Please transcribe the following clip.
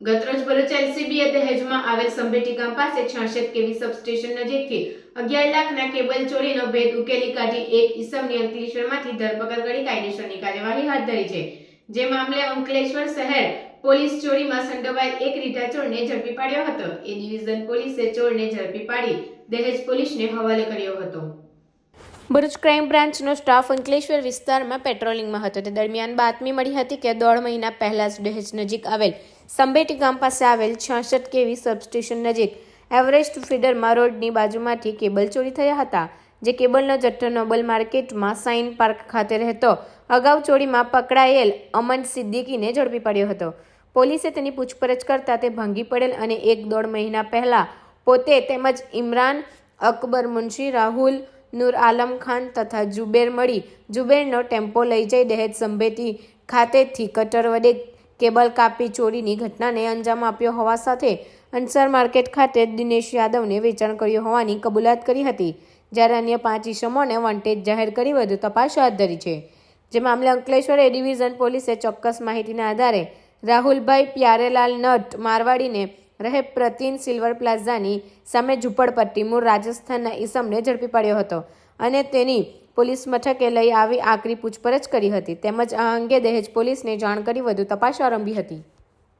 ગતરોજ ભરૂચ એલસીબીએ દહેજમાં આવેલ સંભેટી પાસે છાસઠ કેવી સબસ્ટેશન નજીકથી અગિયાર લાખના કેબલ ચોરીનો ભેદ ઉકેલી કાઢી એક ઈસમની અંકલેશ્વરમાંથી ધરપકડ કરી કાયદેસરની કાર્યવાહી હાથ ધરી છે. જે મામલે અંકલેશ્વર શહેર પોલીસ ચોરીમાં સંડોવાયેલ એક રીટા ચોરને ઝડપી પાડ્યો હતો. એ ડિવિઝન પોલીસે ચોરને ઝડપી પાડી દહેજ પોલીસને હવાલે કર્યો હતો. ભરૂચ ક્રાઇમ બ્રાન્ચનો સ્ટાફ અંકલેશ્વર વિસ્તારમાં પેટ્રોલિંગમાં હતો. તે દરમિયાન બાતમી મળી હતી કે દોઢ મહિના પહેલા જ દહેજ નજીક આવેલ સંબેટી ગામ પાસે આવેલ છાસઠ કેવી સબસ્ટેશન નજીક એવરેસ્ટ ફીડરમાં રોડની બાજુમાંથી કેબલ ચોરી થયા હતા, જે કેબલનો જથ્થો નોબલ માર્કેટમાં સાઇન પાર્ક ખાતે રહેતો. અગાઉ ચોરીમાં પકડાયેલ અમન સિદ્દીકીને ઝડપી પડ્યો હતો. પોલીસે તેની પૂછપરછ કરતા તે ભાંગી પડેલ અને એક દોઢ મહિના પહેલાં પોતે તેમજ ઇમરાન અકબર મુનશી, રાહુલ નૂર આલમ ખાન તથા જુબેર મળી જુબેરનો ટેમ્પો લઈ જઈ દહેજ સંભેતી ખાતેથી કટર વડે કેબલ કાપી ચોરીની ઘટનાને અંજામ આપ્યો હોવા સાથે અંસાર માર્કેટ ખાતે દિનેશ યાદવને વેચાણ કર્યું હોવાની કબૂલાત કરી હતી. જ્યારે અન્ય પાંચ ઇસમોને વોન્ટેજ જાહેર કરી વધુ તપાસ હાથ ધરી છે. જે મામલે અંકલેશ્વર એ ડિવિઝન પોલીસે ચોક્કસ માહિતીના આધારે રાહુલભાઈ પ્યારેલાલ નટ મારવાડીને રહે પ્રતિન સિલ્વર પ્લાઝાની સામે ઝૂંપડપટ્ટી મૂળ રાજસ્થાનના ઈસમને ઝડપી પાડ્યો હતો અને તેની પોલીસ મથકે લઈ આવી આકરી પૂછપરછ કરી હતી. તેમજ આ અંગે દહેજ પોલીસને જાણ કરી વધુ તપાસ આરંભી હતી.